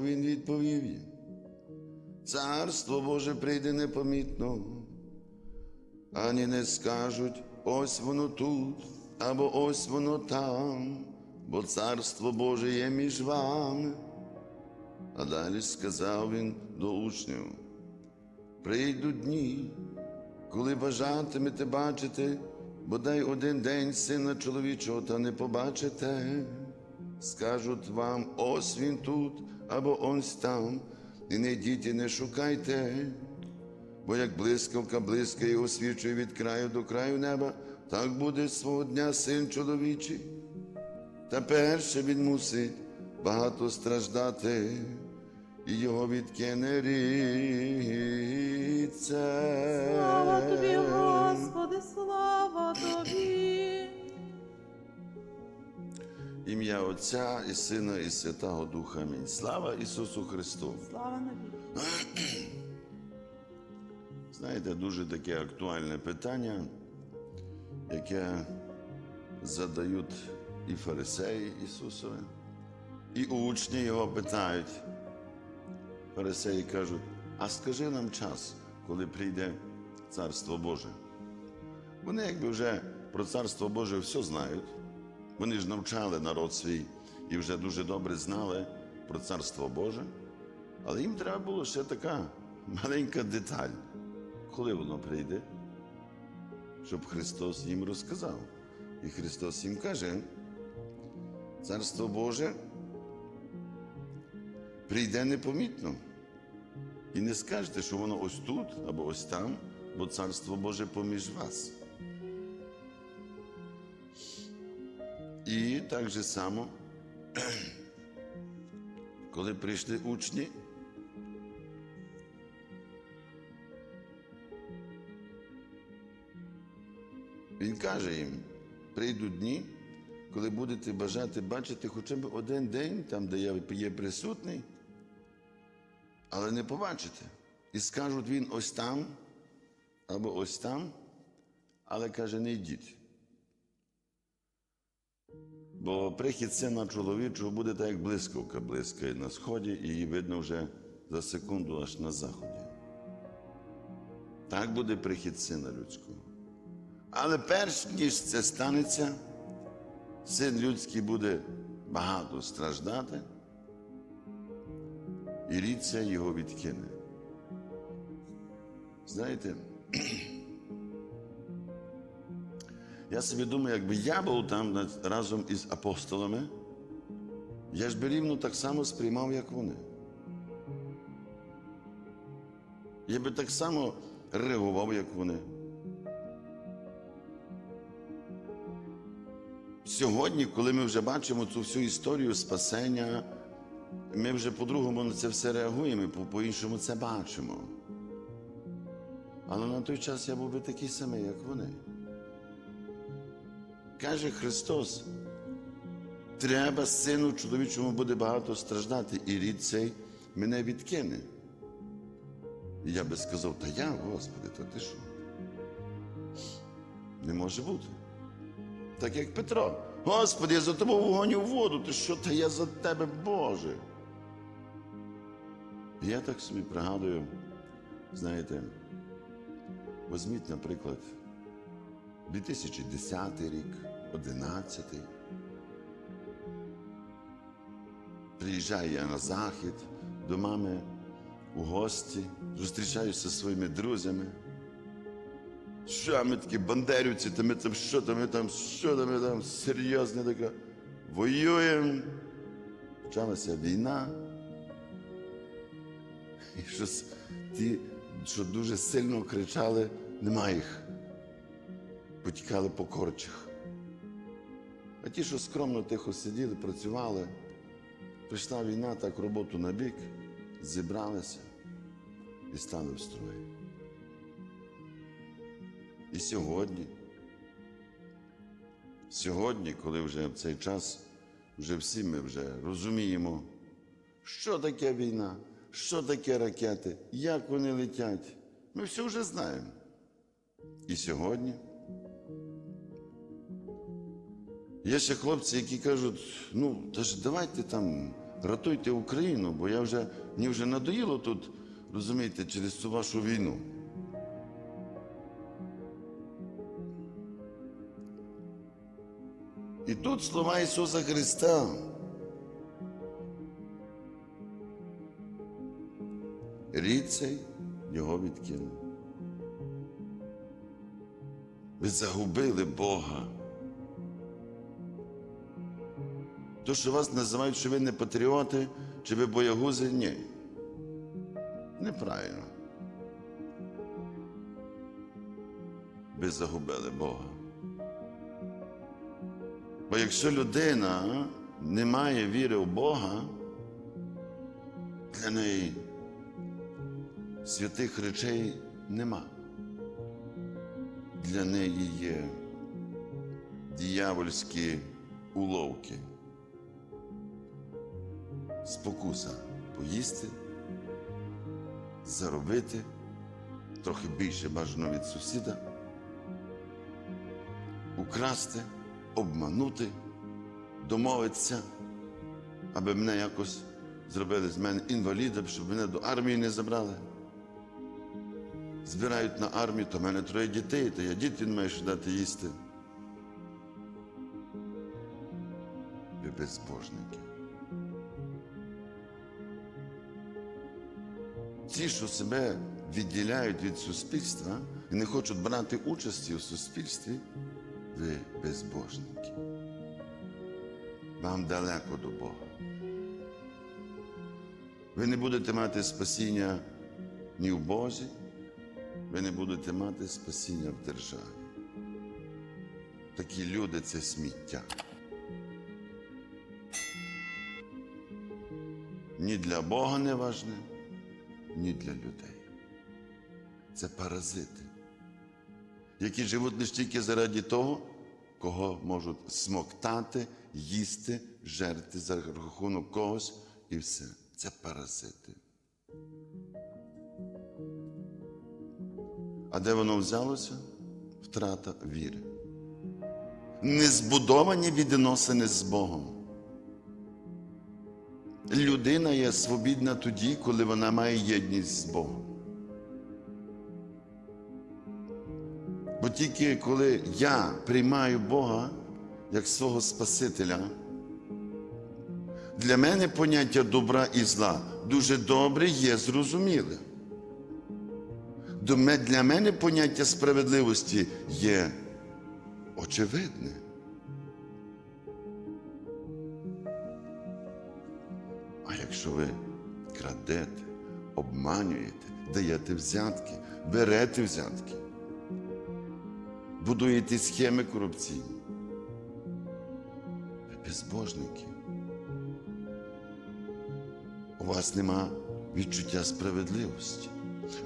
Він відповів їм. Царство Боже прийде непомітно, ані не скажуть ось воно тут, або ось воно там, бо царство Боже є між вами. А далі сказав він до учнів: прийдуть дні, коли бажатимете бачити, бодай один день сина чоловічого, та не побачите. Скажуть вам, ось він тут, або ось там, і не йдіть не шукайте. Бо як блискавка блискає освічує від краю до краю неба, так буде свого дня син чоловічий. Та перше він мусить багато страждати, і його відкине ріце. Слава тобі, Господи, Ім'я Отця і Сина, і Святого Духа. Амінь. Слава Ісусу Христу! Слава навіки. Знаєте, дуже таке актуальне питання, яке задають і фарисеї Ісусові, і учні його питають. Фарисеї кажуть, а скажи нам час, коли прийде Царство Боже. Вони якби вже про Царство Боже все знають. Вони ж навчали народ свій і вже дуже добре знали про Царство Боже. Але їм треба було ще така маленька деталь, коли воно прийде, щоб Христос їм розказав. І Христос їм каже, Царство Боже прийде непомітно. І не скажете, що воно ось тут або ось там, бо Царство Боже поміж вас. І так же само, коли прийшли учні, він каже їм: прийдуть дні, коли будете бажати бачити хоча б один день, там, де я є присутній, але не побачите. І скажуть він ось там або ось там, але каже, не йдіть. Бо прихід сина чоловічого буде так, як блискавка блискає на сході, і її видно вже за секунду аж на заході. Так буде прихід сина людського. Але перш ніж це станеться, син людський буде багато страждати, і ріця його відкине. Знаєте, я собі думаю, якби я був там разом із апостолами, я ж би рівно так само сприймав, як вони. Я би так само реагував, як вони. Сьогодні, коли ми вже бачимо цю всю історію спасення, ми вже по-другому на це все реагуємо, по-іншому це бачимо. Але на той час я був би такий самий, як вони. Каже Христос, треба сину чоловічому буде багато страждати, і рід цей мене відкине. І я би сказав, та я, Господи, то ти що? Не може бути. Так як Петро. Господи, я за тобою вогонь у воду, ти що та я за тебе Боже. Я так собі пригадую, знаєте, візьміть, наприклад, 2010 рік, 11. Приїжджаю я на захід до мами у гості, зустрічаюся зі своїми друзями. Що ми такі бандерівці, та ми там що там, ми там, що там, ми там серйозне таке. Воюємо. Почалася війна. І щось ті, що дуже сильно кричали, нема їх. Потікали по корчах. А ті, що скромно тихо сиділи, працювали, прийшла війна, так роботу на бік, зібралися і стали в строї. І сьогодні, сьогодні, коли вже в цей час, вже всі ми вже розуміємо, що таке війна, що таке ракети, як вони летять. Ми все вже знаємо. І сьогодні є ще хлопці, які кажуть, ну, та ж давайте там Ратуйте Україну, бо я вже, мені вже надоїло тут, розумієте, через цю вашу війну. І тут слова Ісуса Христа. Рід цей його відкинув. Ви загубили Бога. То, що вас називають, що ви не патріоти, чи ви боягузи, ні. Неправильно. Ви загубили Бога. Бо якщо людина не має віри в Бога, для неї святих речей нема. Для неї є диявольські уловки, спокуса поїсти, заробити трохи більше бажано від сусіда, украсти, обманути, домовитися, аби мене якось зробили з мене інвалідом, щоб мене до армії не забрали. Збирають на армію, то в мене троє дітей, то я діти не маю що дати їсти. Ви безбожники. Ті, що себе відділяють від суспільства і не хочуть брати участі у суспільстві, ви безбожники. Вам далеко до Бога. Ви не будете мати спасіння ні в Бозі, ви не будете мати спасіння в державі. Такі люди це сміття. Ні для Бога не важне, ні для людей. Це паразити, які живуть лише тільки заради того, кого можуть смоктати, їсти, жерти за рахунок когось і все. Це паразити. А де воно взялося? Втрата віри. Незбудовані відносини з Богом. Людина є свобідна тоді, коли вона має єдність з Богом. Бо тільки коли я приймаю Бога як свого Спасителя, для мене поняття добра і зла дуже добре є зрозуміле. Для мене поняття справедливості є очевидне. Якщо ви крадете, обманюєте, даєте взятки, берете взятки, будуєте схеми корупційні, ви безбожники. У вас нема відчуття справедливості.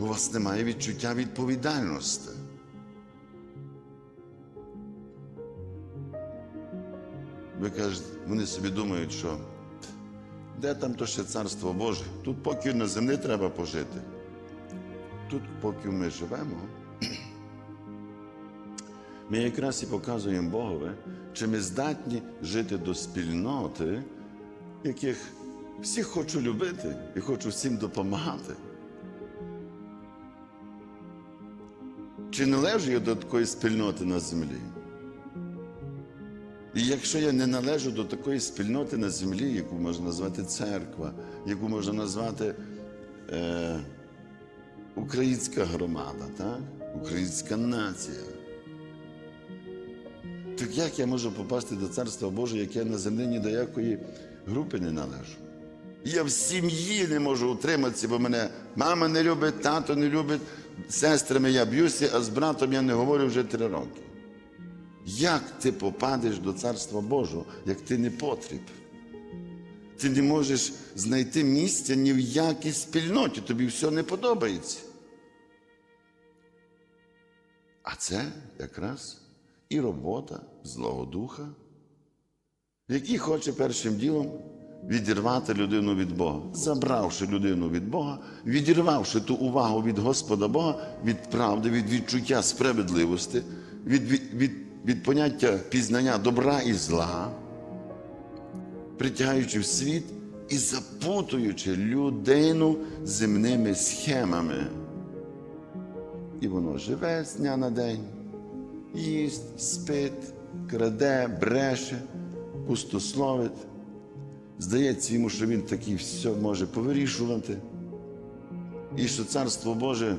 У вас немає відчуття відповідальності. Ви кажете, вони собі думають, що де там то ще царство Боже? Тут поки на землі треба пожити. Тут, поки ми живемо, ми якраз і показуємо Богові, чи ми здатні жити до спільноти, яких всіх хочу любити і хочу всім допомагати. Чи належу я до такої спільноти на землі? І якщо я не належу до такої спільноти на землі, яку можна назвати церква, яку можна назвати е, українська громада, так? українська нація, так як я можу попасти до Царства Божого, як я на землі ні до якої групи не належу? Я в сім'ї не можу утриматися, бо мене мама не любить, тато не любить, сестрами я б'юся, а з братом я не говорю вже три роки. Як ти попадеш до Царства Божого, як ти не потріб? Ти не можеш знайти місця ні в якій спільноті, тобі все не подобається. А це якраз і робота Злого Духа, який хоче першим ділом відірвати людину від Бога, забравши людину від Бога, відірвавши ту увагу від Господа Бога, від правди, від відчуття справедливості, від, від, від, від поняття пізнання добра і зла, притягаючи в світ і запутуючи людину земними схемами. І воно живе з дня на день, їсть, спить, краде, бреше, пустословить. Здається йому, що він такий все може повирішувати. І що Царство Боже,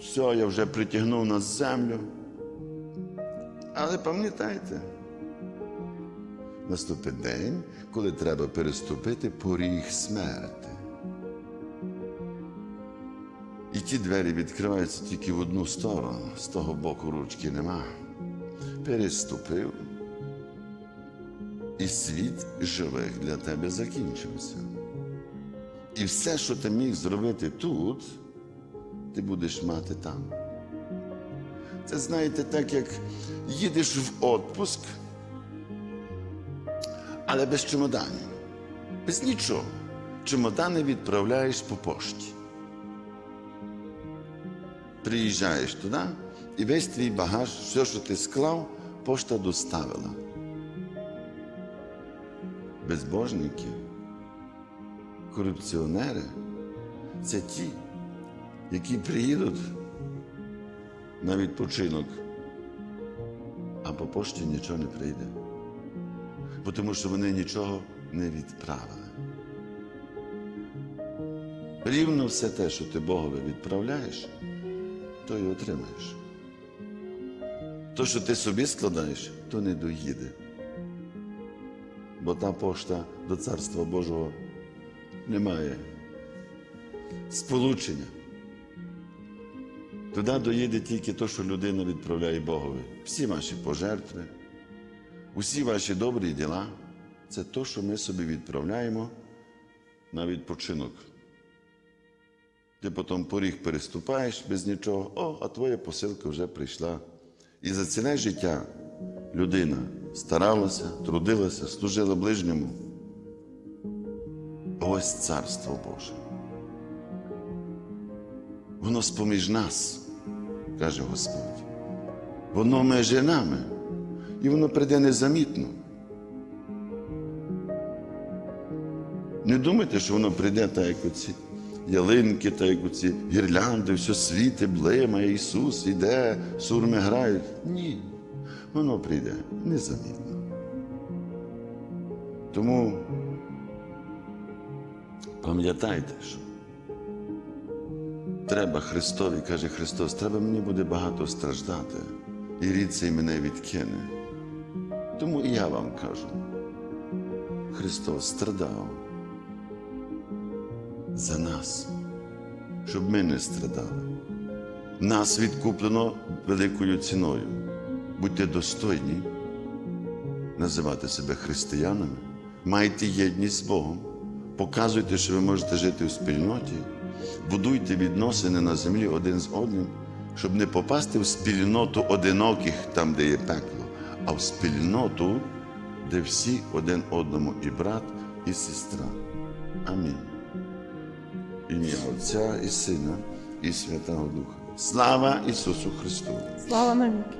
все, я вже притягнув на землю. Але пам'ятайте, наступить день, коли треба переступити поріг смерти. І ті двері відкриваються тільки в одну сторону, з того боку ручки нема. Переступив, і світ живих для тебе закінчився. І все, що ти міг зробити тут, ти будеш мати там. Це знаєте, так як їдеш в отпуск, але без чемоданів, без нічого. Чемодани відправляєш по пошті. Приїжджаєш туди, і весь твій багаж, все, що ти склав, пошта доставила. Безбожники, корупціонери це ті, які приїдуть на відпочинок, а по пошті нічого не прийде. Бо Тому що вони нічого не відправили. Рівно все те, що ти Богові відправляєш, то й отримаєш. То, що ти собі складаєш, то не доїде. Бо та пошта до Царства Божого не має сполучення. Туди доїде тільки те, що людина відправляє Богові. Всі ваші пожертви, усі ваші добрі діла це те, що ми собі відправляємо на відпочинок. Ти потім поріг переступаєш без нічого, о, а твоя посилка вже прийшла. І за ціле життя людина старалася, трудилася, служила ближньому. Ось царство Боже. Воно споміж нас, каже Господь. Воно межі нами, і воно прийде незамітно. Не думайте, що воно прийде так, як оці ялинки, так як оці гірлянди, все світи, блимає, Ісус іде, сурми грають. Ні, воно прийде незамітно. Тому пам'ятайте, що треба Христові, каже Христос, треба мені буде багато страждати, і рід цей мене відкине. Тому і я вам кажу, Христос страдав за нас, щоб ми не страдали. Нас відкуплено великою ціною. Будьте достойні називати себе християнами, майте єдність з Богом, показуйте, що ви можете жити у спільноті, будуйте відносини на землі один з одним, щоб не попасти в спільноту одиноких, там, де є пекло, а в спільноту, де всі один одному і брат, і сестра. Амінь. Ім'я Отця і Сина, і Святого Духа. Слава Ісусу Христу! Слава навіки.